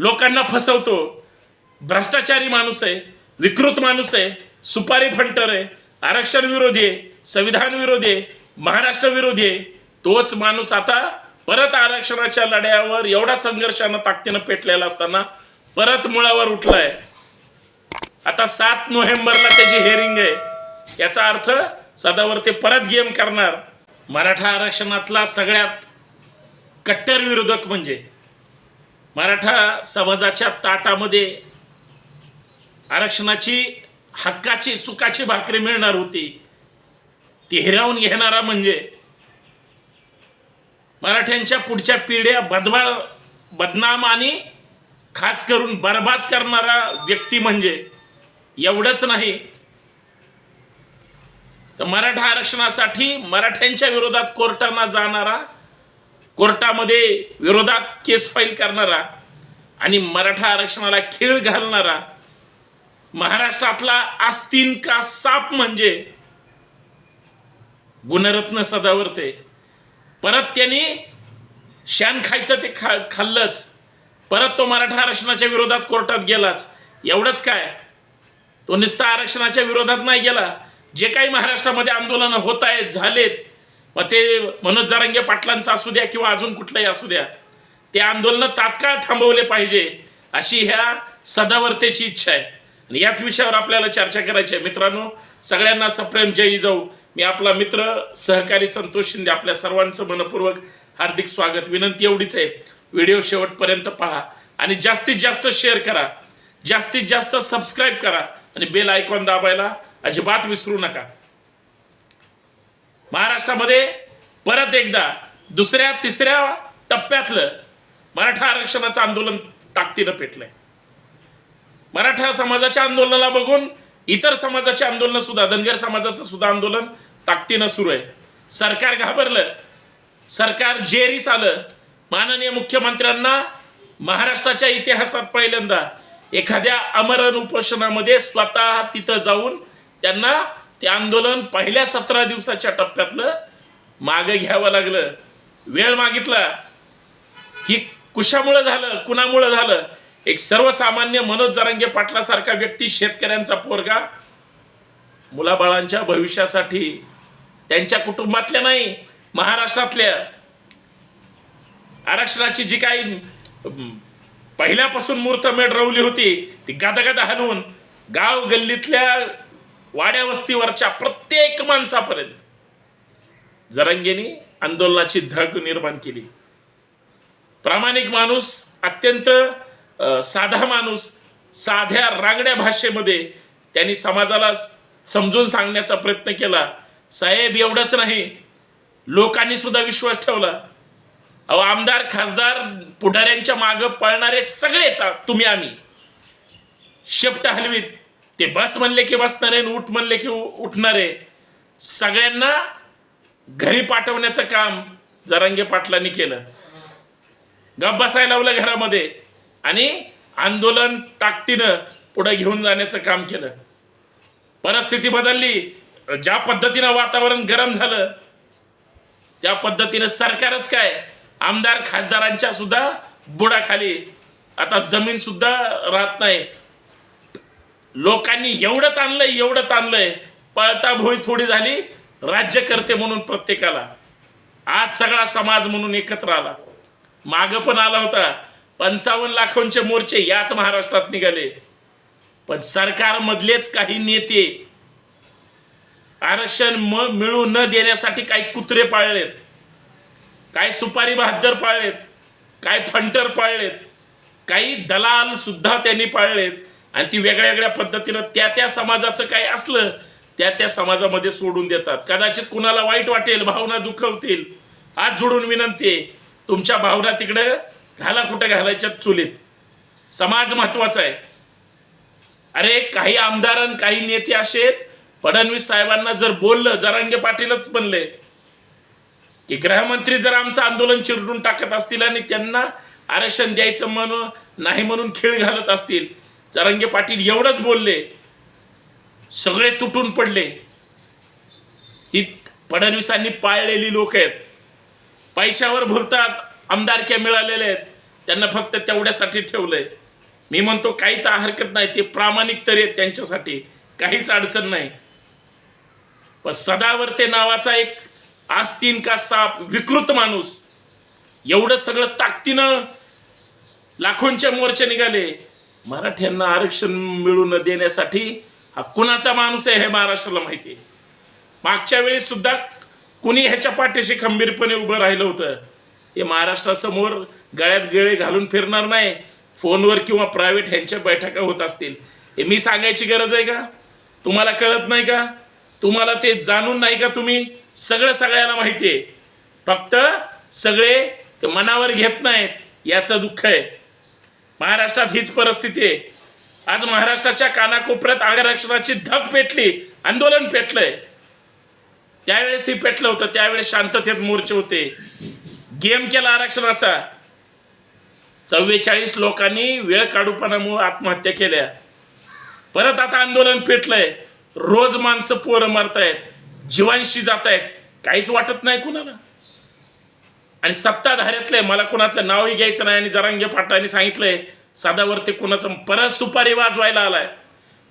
लोकांना फसवतो. भ्रष्टाचारी माणूस आहे विकृत माणूस आहे सुपारी फंटर आहे आरक्षण विरोधी आहे संविधान विरोधी आहे महाराष्ट्र विरोधी आहे तोच माणूस आता परत आरक्षणाच्या लढ्यावर एवढा संघर्षानं ताकदीनं पेटलेला असताना परत मुळावर उठलाय. आता सात नोव्हेंबरला त्याची हेअरिंग आहे. याचा अर्थ सदावर ते परत गेम करणार. मराठा आरक्षणातला सगळ्यात कट्टर विरोधक म्हणजे मराठा समाजाच्या ताटामध्ये आरक्षणाची हक्काची सुखाची भाकरी मिळणार होती. ती हिरावून घेणारा म्हणजे मराठ्यांच्या पुढच्या पिढ्या बदबा बदनाम आणि खास करून बर्बाद करणारा व्यक्ती म्हणजे एवढंच नाही. तर मराठा आरक्षणासाठी मराठ्यांच्या विरोधात कोर्टांना जाणारा कोर्टामध्ये विरोधात केस फाईल करणारा आणि मराठा आरक्षणाला खेळ घालणारा महाराष्ट्रातला आस्तीन का साप म्हणजे? गुणरत्न सदावर्ते. परत त्यांनी शान खायचं ते खा खाल्लंच. परत तो मराठा आरक्षणाच्या विरोधात कोर्टात गेलाच. एवढंच काय? तो निस्ता आरक्षणाच्या विरोधात नाही गेला. जे काही महाराष्ट्रामध्ये आंदोलनं होत आहेत झालेत मग ते मनोज जारंगे पाटलांचं असू द्या किंवा अजून कुठलंही असू द्या ते आंदोलनं तात्काळ थांबवले पाहिजे अशी ह्या सदावर्तेची इच्छा आहे. आणि याच विषयावर आपल्याला चर्चा करायची आहे. मित्रांनो सगळ्यांना सप्रेम जय जाऊ मी आपला मित्र सहकारी संतोष शिंदे आपल्या सर्वांचं मनपूर्वक हार्दिक स्वागत. विनंती एवढीच आहे. व्हिडिओ शेवटपर्यंत पहा आणि जास्तीत जास्त शेअर करा. जास्तीत जास्त सबस्क्राईब करा आणि बेल आयकॉन दाबायला अजिबात विसरू नका. महाराष्ट्रामध्ये परत एकदा दुसऱ्या तिसऱ्या टप्प्यातलं मराठा आरक्षणाचं आंदोलन ताकदीनं पेटलंय. मराठा समाजाच्या आंदोलनाला बघून इतर समाजाचे आंदोलन सुद्धा धनगर समाजाचं सुद्धा आंदोलन ताकदीनं सुरू आहे. सरकार घाबरलं. सरकार जेरीस आलं. माननीय मुख्यमंत्र्यांना महाराष्ट्राच्या इतिहासात पहिल्यांदा एखाद्या अमरण उपोषणामध्ये स्वतः तिथं जाऊन त्यांना ते आंदोलन पहिल्या सतरा दिवसाच्या टप्प्यातलं मागं घ्यावं लागलं. वेळ मागितला. ही कुशामुळं झालं कुणामुळं झालं? एक सर्वसामान्य मनोज जरांगे पाटलासारखा व्यक्ती शेतकऱ्यांचा पोरगा मुलाबाळांच्या भविष्यासाठी त्यांच्या कुटुंबातल्या नाही महाराष्ट्रातल्या. आरक्षणाची जी काही पहिल्यापासून मूर्तमेढ रवली होती ती गादागादा हलवून गाव गल्लीतल्या वाड्या वस्तीवरच्या प्रत्येक माणसापर्यंत जरंगेनी आंदोलनाची धग निर्माण केली. प्रामाणिक माणूस अत्यंत साधा माणूस साध्या रांगड्या भाषेमध्ये त्यांनी समाजाला समजून सांगण्याचा प्रयत्न केला. साहेब एवढंच नाही. लोकांनी सुद्धा विश्वास ठेवला. अहो आमदार खासदार पुढाऱ्यांच्या मागं पळणारे सगळेच तुम्ही आम्ही. शेपट हलवीत. ते बस म्हणले की बसणारे आणि उठ म्हणले की उठणार. उठणारे सगळ्यांना घरी पाठवण्याचं काम जरांगे पाटलांनी केलं. गप बसायला लावलं घरामध्ये आणि आंदोलन ताकदीनं पुढे घेऊन जाण्याचं काम केलं. परिस्थिती बदलली. ज्या पद्धतीनं वातावरण गरम झालं त्या पद्धतीनं सरकारच काय? आमदार खासदारांच्या सुद्धा बुडाखाली. आता जमीन सुद्धा राहत नाही. लोकांनी एवढं ताणलंय एवढं ताणलंय. पळताभोई थोडी झाली राज्यकर्ते म्हणून प्रत्येकाला. आज सगळा समाज म्हणून एकत्र आला. माग पण आला होता. पंचावन्न लाखांचे मोर्चे याच महाराष्ट्रात निघाले. पण सरकारमधलेच काही नेते आरक्षण म मिळू न देण्यासाठी काही कुत्रे पाळलेत. काही सुपारी बहादर पाळलेत. काही फंटर पाळलेत. काही दलाल सुद्धा त्यांनी पाळलेत. आणि ती वेगळ्या वेगळ्या पद्धतीनं त्या त्या समाजाचं काय असलं त्या त्या समाजामध्ये सोडून देतात. कदाचित कुणाला वाईट वाटेल भावना दुखवतील आज जोडून विनंती आहे तुमच्या भावना तिकडं घाला कुठे घालायच्या चुलीत. समाज महत्त्वाचा आहे. अरे काही आमदार काही नेते असे फडणवीस साहेबांना जर बोललं जरांगे पाटीलच बनले. की गृहमंत्री जर आमचं आंदोलन चिरडून टाकत असतील आणि त्यांना आरक्षण द्यायचं म्हणून नाही म्हणून खेळ घालत असतील जरांगे पाटील एवढंच बोलले. सगळे तुटून पडले. ही फडणवीसांनी पाळलेली लोक आहेत. पैशावर भुलतात आमदारक्या मिळालेल्या आहेत. त्यांना फक्त तेवढ्यासाठी ठेवलंय. मी म्हणतो काहीच हरकत नाही. ते प्रामाणिक तरी आहेत त्यांच्यासाठी. काहीच अडचण नाही. पण सदावर्ते नावाचा एक आस्तीन का साप विकृत माणूस. एवढं सगळं ताकदीनं लाखोंच्या मोर्चे निघाले. मराठ्यांना आरक्षण मिळून देण्यासाठी हा कुणाचा माणूस आहे हे महाराष्ट्राला माहिती आहे. मागच्या वेळी सुद्धा कुणी ह्याच्या पाठीशी खंबीरपणे उभं राहिलं होतं. हे महाराष्ट्रासमोर गळ्यात गळे घालून फिरणार नाही. फोनवर किंवा प्रायव्हेट ह्यांच्या बैठका होत असतील. हे मी सांगायची गरज आहे का? तुम्हाला कळत नाही का? तुम्हाला ते जाणून नाही का तुम्ही? सगळं सगळ्याला माहिती आहे. फक्त सगळे ते मनावर घेत नाहीत. याचं दुःख आहे. महाराष्ट्रात हीच परिस्थिती आहे. आज महाराष्ट्राच्या कानाकोपऱ्यात आरक्षणाची धप पेटली आंदोलन पेटलंय. त्यावेळेस ही पेटलं होतं त्यावेळेस शांततेत मोर्चे होते. गेम केला आरक्षणाचा. चव्वेचाळीस लोकांनी वेळ काढूपणामुळे आत्महत्या केल्या. परत आता आंदोलन पेटलंय. रोज माणसं पोरं मारतायत जीवांशी जात आहेत काहीच वाटत नाही कुणाला. आणि सत्ताधाऱ्यातले मला कुणाचं नावही घ्यायचं नाही आणि जरांगे पाटलांनी सांगितलंय सदावरती कुणाचं परत सुपारी वाजवायला आलाय.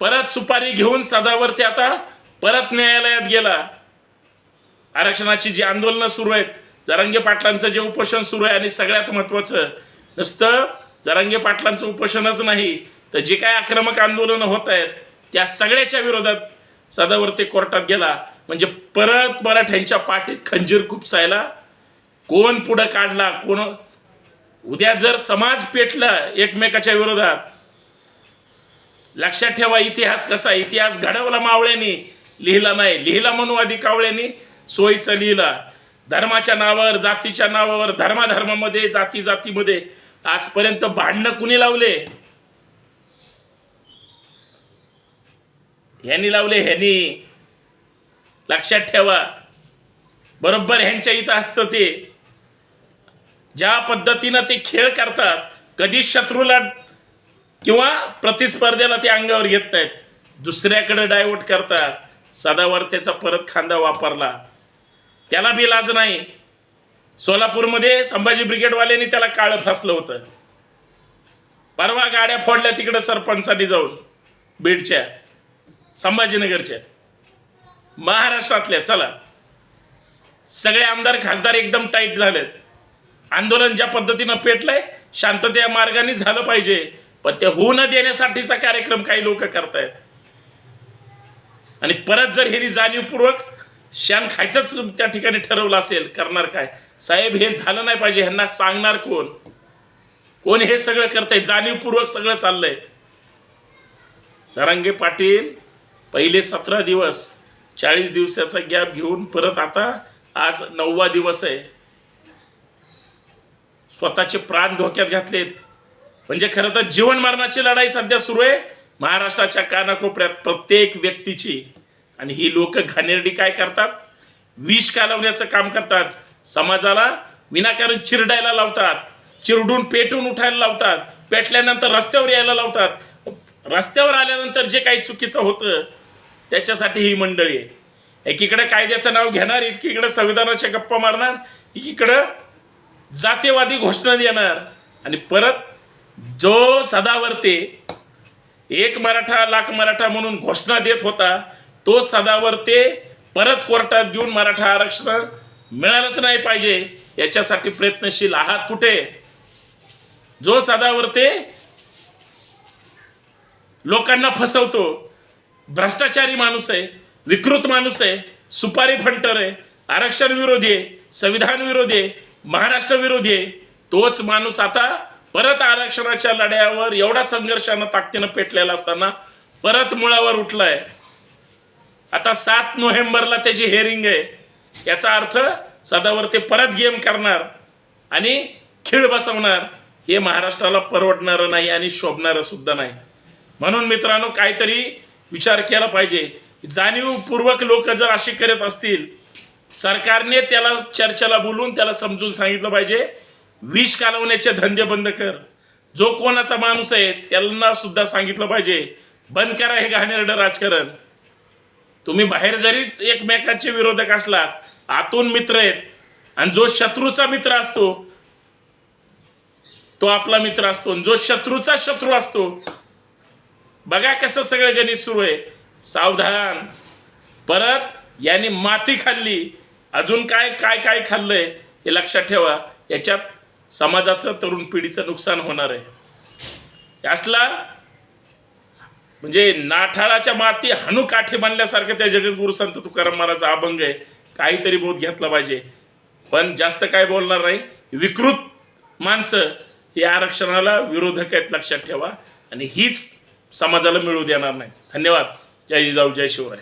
परत सुपारी घेऊन सदावरती आता परत न्यायालयात गेला. आरक्षणाची जी आंदोलनं सुरू आहेत जरांगे पाटलांचं जे उपोषण सुरू आहे आणि सगळ्यात महत्त्वाचं नुसतं जरांगे पाटलांचं उपोषणच नाही तर जे काय आक्रमक आंदोलनं होत आहेत त्या सगळ्याच्या विरोधात सदावरती कोर्टात गेला. म्हणजे परत मराठ्यांच्या पाठीत खंजीर खुपसायला कोण पुढं काढला कोण उद्या जर समाज पेटला एकमेकाच्या विरोधात लक्षात ठेवा इतिहास कसा इतिहास घडवला मावळ्यांनी लिहिला नाही. लिहिला मनुवादी कावळ्यांनी सोयीचं लिहिला. धर्माच्या नावावर जातीच्या नावावर धर्माधर्मामध्ये जाती जातीमध्ये आजपर्यंत भांडणं कुणी लावले? ह्यांनी लावले ह्यांनी. लक्षात ठेवा. बरोबर ह्यांच्या इथं असतं ते. ज्या पद्धतीनं ते खेळ करतात कधी शत्रूला किंवा प्रतिस्पर्ध्याला ते अंगावर घेत नाहीत. दुसऱ्याकडे डायवर्ट करतात. सदावर त्याचा परत खांदा वापरला. त्याला बी लाज नाही. सोलापूरमध्ये संभाजी ब्रिगेडवाल्यांनी त्याला काळं फासलं होतं. परवा गाड्या फोडल्या तिकडं सरपंचांनी जाऊन बीडच्या संभाजीनगरच्या. महाराष्ट्रातल्या चला. सगळे आमदार खासदार एकदम टाईट झालेत. आंदोलन ज्या पद्धतीनं पेटलंय शांततेच्या मार्गाने झालं पाहिजे. पण ते होऊ न देण्यासाठीचा कार्यक्रम काही लोक करतायत. आणि परत जर ह्यानी जाणीवपूर्वक शान खायचंच त्या ठिकाणी ठरवलं असेल करणार काय? साहेब हे झालं नाही पाहिजे ह्यांना सांगणार कोण? कोण हे सगळं करतंय? जाणीवपूर्वक सगळं चाललंय. जरांगे पाटील पहिले सतरा दिवस चाळीस दिवसाचा गॅप घेऊन परत आता आज नववा दिवस आहे. स्वतःचे प्राण धोक्यात घातलेत. म्हणजे खरं तर जीवन मरणाची लढाई सध्या सुरू आहे. महाराष्ट्राच्या कानाकोपऱ्यात प्रत्येक व्यक्तीची आणि ही लोक घाणेरडी काय करतात? विष कालवण्याचं काम करतात. समाजाला विनाकारण चिरडायला लावतात. चिरडून पेटून उठायला लावतात. पेटल्यानंतर रस्त्यावर यायला लावतात. रस्त्यावर आल्यानंतर जे काही चुकीचं होतं त्याच्यासाठी ही मंडळी आहे. एकीकडे कायद्याचं नाव घेणार एकीकडे संविधानाच्या गप्पा मारणार एकीकडं जातीवादी घोषणा देणार. आणि परत जो सदावर्ते एक मराठा लाख मराठा म्हणून घोषणा देत होता तो सदावर्ते परत कोर्टात घेऊन मराठा आरक्षण मिळालंच नाही पाहिजे. याच्यासाठी प्रयत्नशील आहात कुठे? जो सदावर्ते लोकांना फसवतो भ्रष्टाचारी माणूस आहे विकृत माणूस आहे सुपारी फंटर आहे आरक्षण विरोधी आहे संविधान विरोधी आहे महाराष्ट्र विरोधी आहे. तोच माणूस आता परत आरक्षणाच्या लढ्यावर एवढा संघर्षानं ताकदीनं पेटलेला असताना परत मुळावर उठलाय. आता सात नोव्हेंबरला त्याची हेअरिंग आहे याचा अर्थ सदावर ते परत गेम करणार आणि खिळ बसवणार हे महाराष्ट्राला परवडणारं नाही आणि शोभणारं सुद्धा नाही. म्हणून मित्रांनो काहीतरी विचार केला पाहिजे. जाणीवपूर्वक लोक जर अशी करत असतील सरकारने त्याला चर्चेला बोलून त्याला समजून सांगितलं पाहिजे. विष कालवण्याचे धंदे बंद कर. जो कोणाचा माणूस आहे त्यांना सुद्धा सांगितलं पाहिजे. बंद करा हे घाणेरडं राजकारण. तुम्ही बाहेर जरी एकमेकांचे विरोधक असलात आतून मित्र आहेत आणि जो शत्रूचा मित्र असतो तो आपला मित्र असतो आणि जो शत्रूचा शत्रू असतो. बघा कसं सगळं गणित सुरू आहे. सावधान. परत यांनी माती खाल्ली. अजून काय काय काय खाल्लंय हे लक्षात ठेवा. याच्यात समाजाचं तरुण पिढीचं नुकसान होणार आहे. असला म्हणजे नाठाळाच्या माती हनू काठी बांधल्यासारखं त्या जगद्गुरु संत तुकाराम महाराजचा अभंग आहे. काहीतरी बोध घेतला पाहिजे. पण जास्त काय बोलणार नाही. विकृत माणसं या आरक्षणाला विरोधक आहेत लक्षात ठेवा. आणि हीच समाजाला मिळू देणार नाही. धन्यवाद. जय जिजाऊ जय शिवराय.